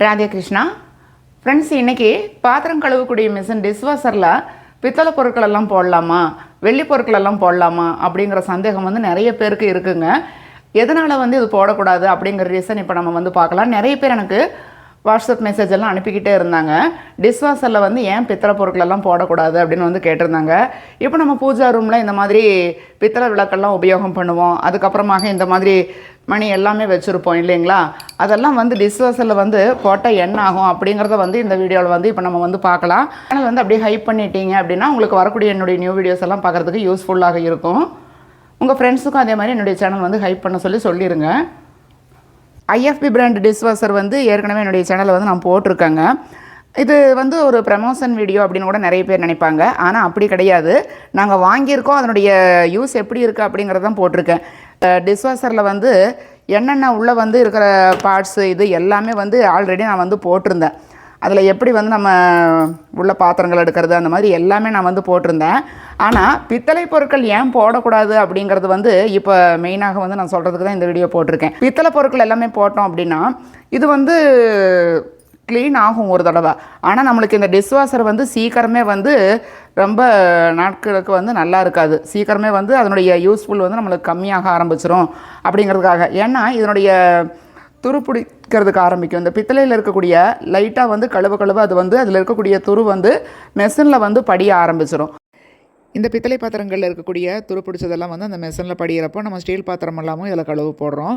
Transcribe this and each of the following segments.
Radhe Krishna. Friends இன்றைக்கி பாத்திரம் கழுவக்கூடிய machine டிஷ்வாஷரில் பித்தளை பொருட்கள் எல்லாம் போடலாமா? வெள்ளி பொருட்கள் எல்லாம் போடலாமா? அப்படிங்கிற சந்தேகம் வந்து நிறைய பேருக்கு இருக்குங்க. எதனால் வந்து இது போடக்கூடாது அப்படிங்கிற ரீசன் இப்போ நம்ம வந்து பார்க்கலாம். நிறைய பேர் எனக்கு வாட்ஸ்அப் மெசேஜ் எல்லாம் அனுப்பிக்கிட்டே இருந்தாங்க. டிஷ்வாஷரில் வந்து ஏன் பித்தளை பொருட்கள் எல்லாம் போடக்கூடாது அப்படின்னு வந்து கேட்டிருந்தாங்க. இப்போ நம்ம பூஜா ரூமில் இந்த மாதிரி பித்தளை விளக்கெல்லாம் உபயோகம் பண்ணுவோம். அதுக்கப்புறமாக இந்த மாதிரி மணி எல்லாமே வச்சுருப்போம் இல்லைங்களா? அதெல்லாம் வந்து டிஷ்வாஷரில் வந்து போட்டால் என்ன ஆகும் அப்படிங்கிறத வந்து இந்த வீடியோவில் வந்து இப்போ நம்ம வந்து பார்க்கலாம். ஆனால் வந்து அப்படியே ஹைப் பண்ணிட்டீங்க அப்படின்னா உங்களுக்கு வரக்கூடிய என்னுடைய நியூ வீடியோஸ் எல்லாம் பார்க்குறதுக்கு யூஸ்ஃபுல்லாக இருக்கும். உங்கள் ஃப்ரெண்ட்ஸுக்கும் அதே மாதிரி என்னுடைய சேனல் வந்து ஹைப் பண்ண சொல்லி சொல்லிடுங்க ஐஎஃப்பி பிராண்ட் டிஷ்வாஷர் வந்து ஏற்கனவே என்னுடைய சேனலில் வந்து நான் போட்டிருக்கேங்க. இது வந்து ஒரு ப்ரமோஷன் வீடியோ அப்படின்னு கூட நிறைய பேர் நினைப்பாங்க. ஆனால் அப்படி கிடையாது. நாங்கள் வாங்கியிருக்கோம். அதனுடைய யூஸ் எப்படி இருக்குது அப்படிங்கிறதான் போட்டிருக்கேன். டிஷ்வாஷரில் வந்து என்னென்ன உள்ளே வந்து இருக்கிற பார்ட்ஸு இது எல்லாமே வந்து ஆல்ரெடி நான் வந்து போட்டிருந்தேன். அதில் எப்படி வந்து நம்ம உள்ள பாத்திரங்கள் எடுக்கிறது அந்த மாதிரி எல்லாமே நான் வந்து போட்டிருந்தேன். ஆனால் பித்தளை பொருட்கள் ஏன் போடக்கூடாது அப்படிங்கிறது வந்து இப்போ மெயினாக வந்து நான் சொல்கிறதுக்கு தான் இந்த வீடியோ போட்டிருக்கேன். பித்தளை பொருட்கள் எல்லாமே போட்டோம் அப்படின்னா இது வந்து க்ளீன் ஆகும் ஒரு தடவை. ஆனால் நம்மளுக்கு இந்த டிஷ்வாஷர் வந்து சீக்கிரமே வந்து ரொம்ப நாட்களுக்கு வந்து நல்லா இருக்காது. சீக்கிரமே வந்து அதனுடைய யூஸ்ஃபுல் வந்து நம்மளுக்கு கம்மியாக ஆரம்பிச்சிரும் அப்படிங்கிறதுக்காக. ஏன்னா இதனுடைய துரு பிடிக்கிறதுக்கு ஆரம்பிக்கும். இந்த பித்தளையில் இருக்கக்கூடிய லைட்டாக வந்து கழுவ கழுவ அது வந்து அதில் இருக்கக்கூடிய துரு வந்து மெஷினில் வந்து படிய ஆரம்பிச்சிரும். இந்த பித்தளை பாத்திரங்களில் இருக்கக்கூடிய துரு பிடிச்சதெல்லாம் வந்து அந்த மெஷினில் படிகிறப்போ நம்ம ஸ்டீல் பாத்திரம் எல்லாமும் இதில் கழுவு போடுறோம்.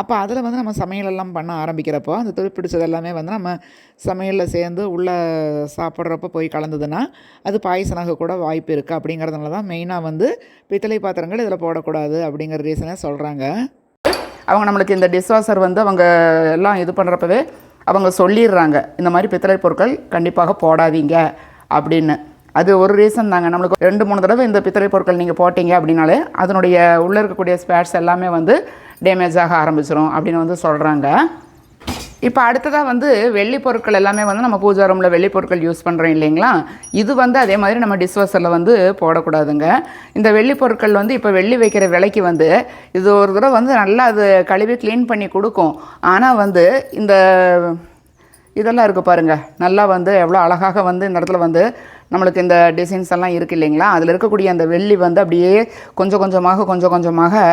அப்போ அதில் வந்து நம்ம சமையலெல்லாம் பண்ண ஆரம்பிக்கிறப்போ அந்த துரு பிடிச்சது எல்லாமே வந்து நம்ம சமையலில் சேர்ந்து உள்ளே சாப்பிட்றப்போ போய் கலந்ததுன்னா அது பாயசனாக கூட வாய்ப்பு இருக்குது அப்படிங்கிறதுனால தான் மெயினாக வந்து பித்தளை பாத்திரங்கள் இதில் போடக்கூடாது அப்படிங்கிற ரீசனை சொல்கிறாங்க அவங்க நம்மளுக்கு இந்த டிஷ்வாஷர் வந்து அவங்க எல்லாம் இது பண்ணுறப்பவே அவங்க சொல்லிடுறாங்க இந்த மாதிரி பித்தளை பொருட்கள் கண்டிப்பாக போடாதீங்க அப்படின்னு. அது ஒரு ரீசன் தாங்க. நம்மளுக்கு ரெண்டு மூணு தடவை இந்த பித்தளை பொருட்கள் நீங்கள் போட்டீங்க அப்படின்னாலே அதனுடைய உள்ளே இருக்கக்கூடிய ஸ்பேட்ஸ் எல்லாமே வந்து டேமேஜ் ஆக ஆரம்பிச்சிடும் அப்படின்னு வந்து சொல்கிறாங்க இப்போ அடுத்ததாக வந்து வெள்ளி பொருட்கள் எல்லாமே வந்து நம்ம பூஜா ரூமில் வெள்ளி பொருட்கள் யூஸ் பண்ணுறோம் இல்லைங்களா? இது வந்து அதே மாதிரி நம்ம டிஸ்வாஷரில் வந்து போடக்கூடாதுங்க. இந்த வெள்ளி பொருட்கள் வந்து இப்போ வெள்ளி வைக்கிற விலைக்கு வந்து இது ஒரு தடவை வந்து நல்லா அது கழுவி க்ளீன் பண்ணி கொடுக்கும். ஆனால் வந்து இந்த இதெல்லாம் இருக்குது பாருங்கள் நல்லா வந்து எவ்வளோ அழகாக வந்து இந்த இடத்துல வந்து நம்மளுக்கு இந்த டிசைன்ஸ் எல்லாம் இருக்குது இல்லைங்களா? அதில் இருக்கக்கூடிய அந்த வெள்ளி வந்து அப்படியே கொஞ்சம் கொஞ்சமாக கொஞ்சம் கொஞ்சமாக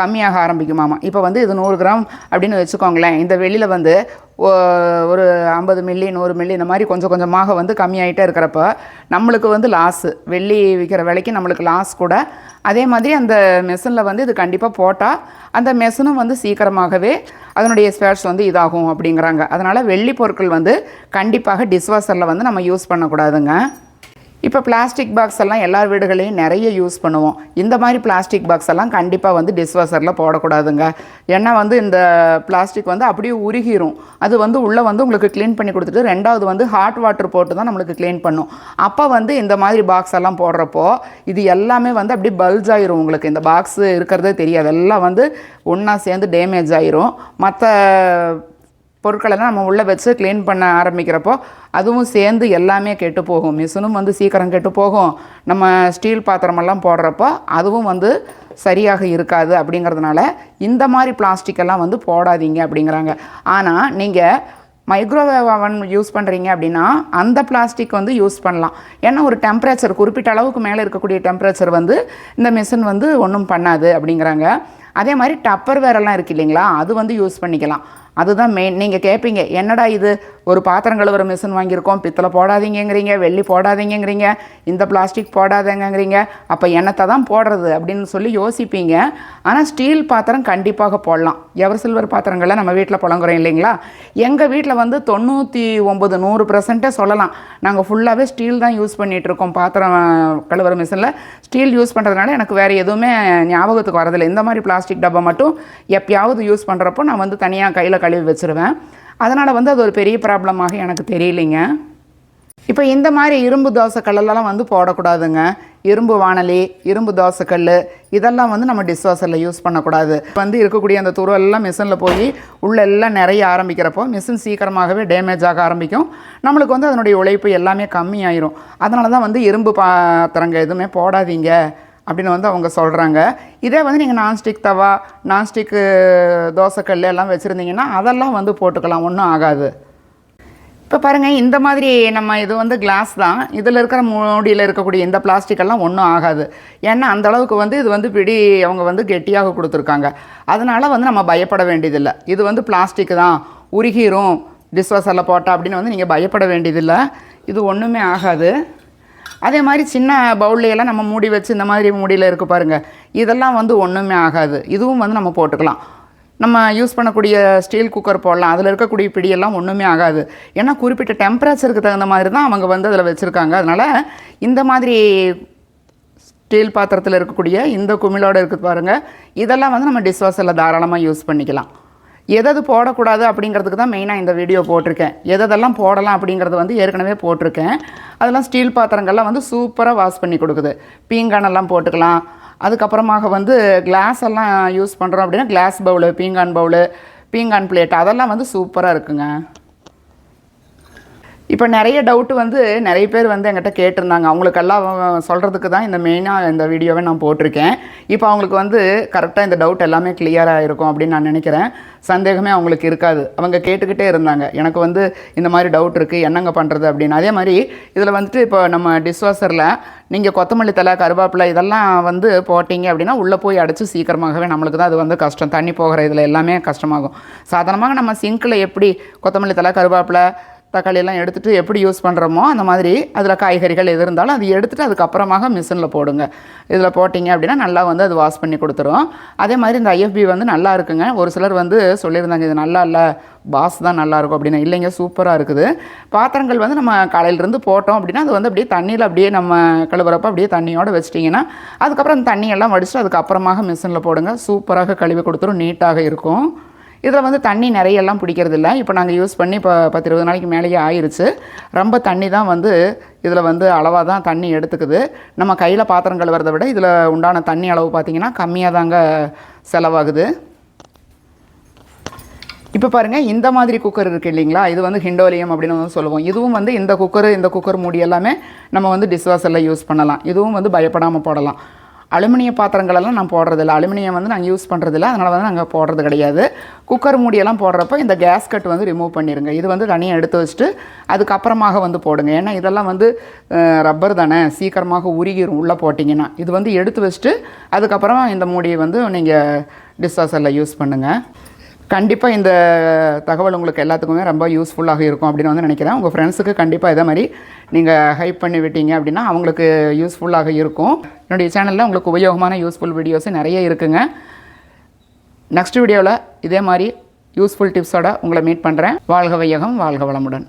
கம்மியாக ஆரம்பிக்குமாமா இப்போ வந்து இது நூறு கிராம் அப்படின்னு வச்சுக்கோங்களேன். இந்த வெளியில் வந்து ஒரு ஐம்பது மில்லி நூறு மில்லி இந்த மாதிரி கொஞ்சம் கொஞ்சமாக வந்து கம்மியாகிட்டே இருக்கிறப்ப நம்மளுக்கு வந்து லாஸு வெள்ளி விற்கிற விலைக்கு நம்மளுக்கு லாஸ் கூட. அதே மாதிரி அந்த மெஷினில் வந்து இது கண்டிப்பாக போட்டால் அந்த மெஷினும் வந்து சீக்கிரமாகவே அதனுடைய ஸ்பேர்ஸ் வந்து இதாகும் அப்படிங்கிறாங்க. அதனால் வெள்ளி பொருட்கள் வந்து கண்டிப்பாக டிஷ்வாஷரில் வந்து நம்ம யூஸ் பண்ணக்கூடாதுங்க. இப்போ பிளாஸ்டிக் பாக்ஸ் எல்லாம் எல்லார் வீடுகளையும் நிறைய யூஸ் பண்ணுவோம். இந்த மாதிரி பிளாஸ்டிக் பாக்ஸ் எல்லாம் கண்டிப்பாக வந்து டிஷ்வாஷரில் போடக்கூடாதுங்க. ஏன்னா வந்து இந்த பிளாஸ்டிக் வந்து அப்படியே உருகிரும். அது வந்து உள்ளே வந்து உங்களுக்கு க்ளீன் பண்ணி கொடுத்துட்டு ரெண்டாவது வந்து ஹாட் வாட்டர் போட்டு தான் நம்மளுக்கு க்ளீன் பண்ணும். அப்போ வந்து இந்த மாதிரி பாக்ஸ் எல்லாம் போடுறப்போ இது எல்லாமே வந்து அப்படியே பல்ஜ் ஆயிரும் உங்களுக்கு. இந்த பாக்ஸ் இருக்கிறதே தெரியாது. எல்லாம் வந்து ஒன்றா சேர்ந்து டேமேஜ் ஆயிரும். மற்ற பொருட்களெல்லாம் நம்ம உள்ளே வச்சு க்ளீன் பண்ண ஆரம்பிக்கிறப்போ அதுவும் சேர்ந்து எல்லாமே கெட்டு போகும். மிஷினும் வந்து சீக்கிரம் கெட்டு போகும். நம்ம ஸ்டீல் பாத்திரமெல்லாம் போடுறப்போ அதுவும் வந்து சரியாக இருக்காது அப்படிங்கிறதுனால இந்த மாதிரி பிளாஸ்டிக் எல்லாம் வந்து போடாதீங்க அப்படிங்கிறாங்க. ஆனால் நீங்கள் மைக்ரோவேவ் அவன் யூஸ் பண்ணுறீங்க அப்படின்னா அந்த பிளாஸ்டிக் வந்து யூஸ் பண்ணலாம். ஏன்னா ஒரு டெம்பரேச்சர் குறிப்பிட்ட அளவுக்கு மேலே இருக்கக்கூடிய டெம்பரேச்சர் வந்து இந்த மிஷின் வந்து ஒன்றும் பண்ணாது அப்படிங்கிறாங்க. அதே மாதிரி டப்பர் வேரெல்லாம் இருக்கு இல்லைங்களா அது வந்து யூஸ் பண்ணிக்கலாம். அதுதான் மெயின் நீங்கள் கேட்பீங்க என்னடா இது? ஒரு பாத்திரம் கழுவுற மிஷின் வாங்கியிருக்கோம். பித்தளை போடாதீங்கங்கிறீங்க வெள்ளி போடாதீங்கங்கிறீங்க இந்த பிளாஸ்டிக் போடாதேங்கிறீங்க. அப்போ என்னத்தை தான் போடுறது? அப்படின்னு சொல்லி யோசிப்பீங்க. ஆனால் ஸ்டீல் பாத்திரம் கண்டிப்பாக போடலாம். எவர் சில்வர் பாத்திரங்களை நம்ம வீட்டில் புழங்குறோம் இல்லைங்களா? எங்கள் வீட்டில் வந்து தொண்ணூற்றி ஒம்பது நூறு பர்சன்ட்டே சொல்லலாம். நாங்கள் ஃபுல்லாகவே ஸ்டீல் தான் யூஸ் பண்ணிகிட்டு இருக்கோம் பாத்திரம் கழுவுற மிஷினில் ஸ்டீல் யூஸ் பண்ணுறதுனால எனக்கு வேறு எதுவுமே ஞாபகத்துக்கு வரதில்லை. இந்த மாதிரி பிளாஸ்டிக் டப்பா மட்டும் எப்பயாவது யூஸ் பண்ணுறப்போ நான் வந்து தனியாக கையில் கழுவி வச்சுருவேன். அதனால் வந்து அது ஒரு பெரிய ப்ராப்ளமாக எனக்கு தெரியலைங்க. இப்போ இந்த மாதிரி இரும்பு தோசைக்கல்லெல்லாம் வந்து போடக்கூடாதுங்க. இரும்பு வானலி இரும்பு தோசைக்கல் இதெல்லாம் வந்து நம்ம டிஷ்வாஷரில் யூஸ் பண்ணக்கூடாது. வந்து இருக்கக்கூடிய அந்த துருவெல்லாம் மிஷினில் போய் உள்ள எல்லாம் நிறைய ஆரம்பிக்கிறப்போ மிஷின் சீக்கிரமாகவே டேமேஜ் ஆக ஆரம்பிக்கும். நம்மளுக்கு வந்து அதனுடைய உழைப்பு எல்லாமே கம்மியாயிரும். அதனால தான் வந்து இரும்பு பாத்திரங்க எதுவுமே போடாதீங்க. அப்படின்னு வந்து அவங்க சொல்கிறாங்க இதே வந்து நீங்கள் நான்ஸ்டிக் தவா நான்ஸ்டிக்கு தோசைக்கல் எல்லாம் வச்சுருந்தீங்கன்னா அதெல்லாம் வந்து போட்டுக்கலாம் ஒன்றும் ஆகாது. இப்போ பாருங்கள் இந்த மாதிரி நம்ம இது வந்து கிளாஸ் தான். இதில் இருக்கிற மூடியில் இருக்கக்கூடிய இந்த பிளாஸ்டிக்கெல்லாம் எல்லாம் ஒன்றும் ஆகாது. ஏன்னா அந்த அளவுக்கு வந்து இது வந்து பிடி அவங்க வந்து கெட்டியாக கொடுத்துருக்காங்க. அதனால் வந்து நம்ம பயப்பட வேண்டியதில்லை. இது வந்து பிளாஸ்டிக் தான். உருகிரும். டிஸ்வாசரில் போட்டால் அப்படின்னு வந்து நீங்கள் பயப்பட வேண்டியதில்லை. இது ஒன்றுமே ஆகாது. அதே மாதிரி சின்ன பவுல்லையெல்லாம் நம்ம மூடி வச்சு இந்த மாதிரி மூடியில் இருக்குது பாருங்கள் இதெல்லாம் வந்து ஒன்றுமே ஆகாது. இதுவும் வந்து நம்ம போட்டுக்கலாம். நம்ம யூஸ் பண்ணக்கூடிய ஸ்டீல் குக்கர் போடலாம். அதில் இருக்கக்கூடிய பிடியெல்லாம் ஒன்றுமே ஆகாது. ஏன்னா குறிப்பிட்ட டெம்பரேச்சருக்கு தகுந்த மாதிரி தான் அவங்க வந்து அதில் வச்சுருக்காங்க. அதனால் இந்த மாதிரி ஸ்டீல் பாத்திரத்தில் இருக்கக்கூடிய இந்த குமிழோடு இருக்குது பாருங்கள் இதெல்லாம் வந்து நம்ம டிஷ்வாஷரில் தாராளமாக யூஸ் பண்ணிக்கலாம். எதது போடக்கூடாது அப்படிங்கிறதுக்கு தான் மெயினாக இந்த வீடியோ போட்டிருக்கேன். எதெல்லாம் போடலாம் அப்படிங்கிறது வந்து ஏற்கனவே போட்டிருக்கேன். அதெல்லாம் ஸ்டீல் பாத்திரங்கள்லாம் வந்து சூப்பராக வாஷ் பண்ணி கொடுக்குது. பீங்கானெல்லாம் போட்டுக்கலாம். அதுக்கப்புறமாக வந்து கிளாஸ் எல்லாம் யூஸ் பண்ணுறோம் அப்படின்னா கிளாஸ் பவுலு பீங்கான் பவுலு பீங்கான் பிளேட் அதெல்லாம் வந்து சூப்பராக இருக்குங்க. இப்போ நிறைய டவுட்டு வந்து நிறைய பேர் வந்து என்கிட்ட கேட்டிருந்தாங்க. அவங்களுக்கெல்லாம் சொல்கிறதுக்கு தான் இந்த மெயினாக இந்த வீடியோவை நான் போட்டிருக்கேன். இப்போ அவங்களுக்கு வந்து கரெக்டாக இந்த டவுட் எல்லாமே கிளியராக இருக்கும் அப்படின்னு நான் நினைக்கிறேன். சந்தேகமே அவங்களுக்கு இருக்காது. அவங்க கேட்டுக்கிட்டே இருந்தாங்க. எனக்கு வந்து இந்த மாதிரி டவுட் இருக்குது என்னங்க பண்ணுறது அப்படின்னு. அதே மாதிரி இதில் வந்துட்டு இப்போ நம்ம டிஷ்வாஷரில் நீங்கள் கொத்தமல்லி தலை கருவேப்பிலை இதெல்லாம் வந்து போட்டிங்க அப்படின்னா உள்ளே போய் அடைச்சி சீக்கிரமாகவே நம்மளுக்கு தான் அது வந்து கஷ்டம். தண்ணி போகிற இதில் எல்லாமே கஷ்டமாகும். சாதாரணமாக நம்ம சிங்கில் எப்படி கொத்தமல்லி தலை கருவேப்பிலை தக்காளியெல்லாம் எடுத்துகிட்டு எப்படி யூஸ் பண்ணுறோமோ அந்த மாதிரி அதில் காய்கறிகள் எது இருந்தாலும் அது எடுத்துகிட்டு அதுக்கப்புறமாக மிஷினில் போடுங்க. இதில் போட்டிங்க அப்படின்னா நல்லா வந்து அது வாஷ் பண்ணி கொடுத்துரும். அதே மாதிரி இந்த ஐஎஃப்பி வந்து நல்லா இருக்குங்க. ஒரு சிலர் வந்து சொல்லியிருந்தாங்க இது நல்லா இல்லை பாஸ் தான் நல்லாயிருக்கும் அப்படின்னா. இல்லைங்க சூப்பராக இருக்குது. பாத்திரங்கள் வந்து நம்ம காலையிலேருந்து போட்டோம் அப்படின்னா அது வந்து அப்படியே தண்ணியில் அப்படியே நம்ம கழுவுறப்ப அப்படியே தண்ணியோடு வச்சிட்டிங்கன்னா அதுக்கப்புறம் அந்த தண்ணியெல்லாம் வடிச்சுட்டு அதுக்கப்புறமாக மிஷினில் போடுங்க. சூப்பராக கழுவி கொடுத்துரும் நீட்டாக இருக்கும். இதில் வந்து தண்ணி நிறையெல்லாம் பிடிக்கிறதில்ல. இப்போ நாங்கள் யூஸ் பண்ணி இப்போ பத்து இருபது நாளைக்கு மேலேயே ஆயிடுச்சு ரொம்ப தண்ணி தான் வந்து இதில் வந்து அளவாக தான் தண்ணி எடுத்துக்குது. நம்ம கையில் பாத்திரம் கழுவுறதை விட இதில் உண்டான தண்ணி அளவு பார்த்திங்கன்னா கம்மியாக தாங்க செலவாகுது. இப்போ பாருங்கள் இந்த மாதிரி குக்கர் இருக்குது இல்லைங்களா? இது வந்து ஹிண்டோலியம் அப்படின்னு வந்து சொல்லுவோம். இதுவும் வந்து இந்த குக்கர் இந்த குக்கர் மூடி எல்லாமே நம்ம வந்து டிஷ்வாஷரில் யூஸ் பண்ணலாம். இதுவும் வந்து பயப்படாமல் போடலாம். அலுமினிய பாத்திரங்களெல்லாம் நான் போடுறதில்ல. அலுமினியம் வந்து நாங்கள் யூஸ் பண்ணுறதில்ல அதனால் வந்து நாங்கள் போடுறது கிடையாது. குக்கர் மூடியெல்லாம் போடுறப்ப இந்த கேஸ் கட் வந்து ரிமூவ் பண்ணிடுங்க இது வந்து தனியாக எடுத்து வச்சுட்டு அதுக்கப்புறமாக வந்து போடுங்க. ஏன்னா இதெல்லாம் வந்து ரப்பர் தானே. சீக்கிரமாக உருகிரும் உள்ளே போட்டிங்கன்னா. இது வந்து எடுத்து வச்சுட்டு அதுக்கப்புறம் இந்த மூடியை வந்து நீங்கள் டிஸ்வாசரில் யூஸ் பண்ணுங்கள் கண்டிப்பாக இந்த தகவல் உங்களுக்கு எல்லாத்துக்குமே ரொம்ப யூஸ்ஃபுல்லாக இருக்கும் அப்படின்னு வந்து நினைக்கிறேன். உங்கள் ஃப்ரெண்ட்ஸுக்கு கண்டிப்பாக இதே மாதிரி நீங்கள் ஹைப் பண்ணி விட்டீங்க அப்படின்னா அவங்களுக்கு யூஸ்ஃபுல்லாக இருக்கும். என்னுடைய சேனலில் உங்களுக்கு உபயோகமான யூஸ்ஃபுல் வீடியோஸ் நிறைய இருக்குங்க. நெக்ஸ்ட் வீடியோவில் இதே மாதிரி யூஸ்ஃபுல் டிப்ஸோட உங்களை மீட் பண்ணுறேன் வாழ்க வையகம் வாழ்க வளமுடன்.